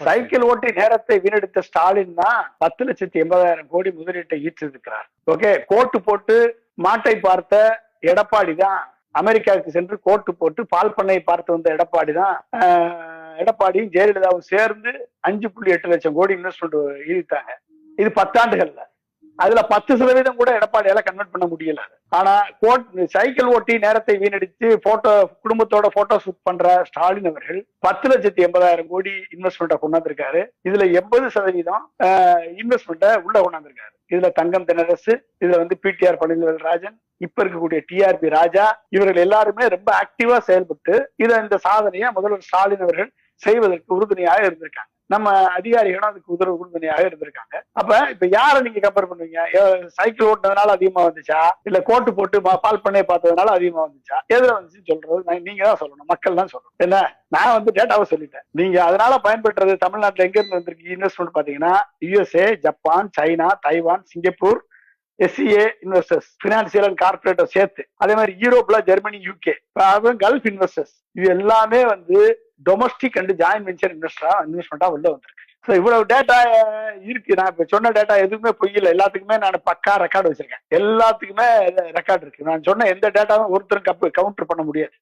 Cycle ஓட்டி நேரத்தை வீணடித்த ஸ்டாலின் தான் பத்து லட்சத்தி எண்பதாயிரம் கோடி முதலீட்டை ஈற்றிருக்கிறார் ஓகே கோட்டு போட்டு மாட்டை பார்த்த எடப்பாடி தான் அமெரிக்காவுக்கு சென்று கோட்டு போட்டு பால் பண்ணை பார்த்து வந்த எடப்பாடி தான் எடப்பாடியும் ஜெயலலிதாவும் சேர்ந்து அஞ்சு புள்ளி எட்டு லட்சம் கோடி இன்வெஸ்ட்மெண்ட் ஈழ்த்தாங்க இது பத்தாண்டுகள்ல. அதுல பத்து சதவீதம் கூட எடப்பாடியால கன்வெர்ட் பண்ண முடியல. ஆனா கோட் சைக்கிள் ஓட்டி நேரத்தை வீணடித்து போட்டோ குடும்பத்தோட போட்டோ ஷூட் பண்ற ஸ்டாலின் அவர்கள் பத்து லட்சத்தி எண்பதாயிரம் கோடி இன்வெஸ்ட்மெண்ட்டை கொண்டாந்துருக்காரு. இதுல எண்பது சதவீதம் இன்வெஸ்ட்மெண்ட்டை உள்ள கொண்டாந்துருக்காரு. இதுல தங்கம் தினரசு இதுல வந்து பிடிஆர் பழனிவேல் ராஜன் இப்ப இருக்கக்கூடிய டிஆர்பி ராஜா இவர்கள் எல்லாருமே ரொம்ப ஆக்டிவா செயல்பட்டு இதை இந்த சாதனையை முதல்வர் ஸ்டாலின் அவர்கள் செய்வதற்கு உறுதுணையாக இருந்திருக்காங்க. நம்ம அதிகாரிகளும் அதுக்கு உதவு உறுதுணையாக இருந்திருக்காங்க. அப்ப இப்ப யாரை நீங்க கம்பேர் பண்ணுவீங்க? ஏ- சைக்கிள் ஓட்டினதுனால அதிகமா வந்துச்சா? இல்ல கோட்டு போட்டு பால் பண்ணையை பார்த்ததுனால அதிகமா வந்துச்சா? எதுல வந்துச்சுன்னு சொல்றது? நீங்க தான் சொல்லணும். மக்கள் தான் சொல்லணும். என்ன? நான் வந்து டேட்டாவை சொல்லிட்டேன். நீங்க அதனால பயன்பெற்றது தமிழ்நாட்டுல எங்க இருந்து வந்திருக்கு? இன்வெஸ்ட்மெண்ட் பாத்தீங்கன்னா U S A Japan China Taiwan Singapore S C A investors financial and corporator சேர்த்து. அதே மாதிரி யூரோப்ல ஜெர்மனி யூகே அதுவும் கல்ஃப் இன்வெஸ்டர்ஸ் இது எல்லாமே வந்து டொமஸ்டிக் அண்ட் ஜாயின் வெஞ்சர் இன்வெஸ்டரா இன்வெஸ்ட்மெண்ட்டா உள்ள வந்திருக்கு. ஸோ இவ்வளவு டேட்டா இருக்கு. நான் இப்ப சொன்ன டேட்டா எதுவுமே பொய்யில்லை. எல்லாத்துக்குமே நான் பக்கா ரெக்கார்டு வச்சிருக்கேன். எல்லாத்துக்குமே ரெக்கார்டு இருக்கு. நான் சொன்ன எந்த டேட்டாவும் ஒருத்தரும் கப்பு கவுண்டர் பண்ண முடியாது.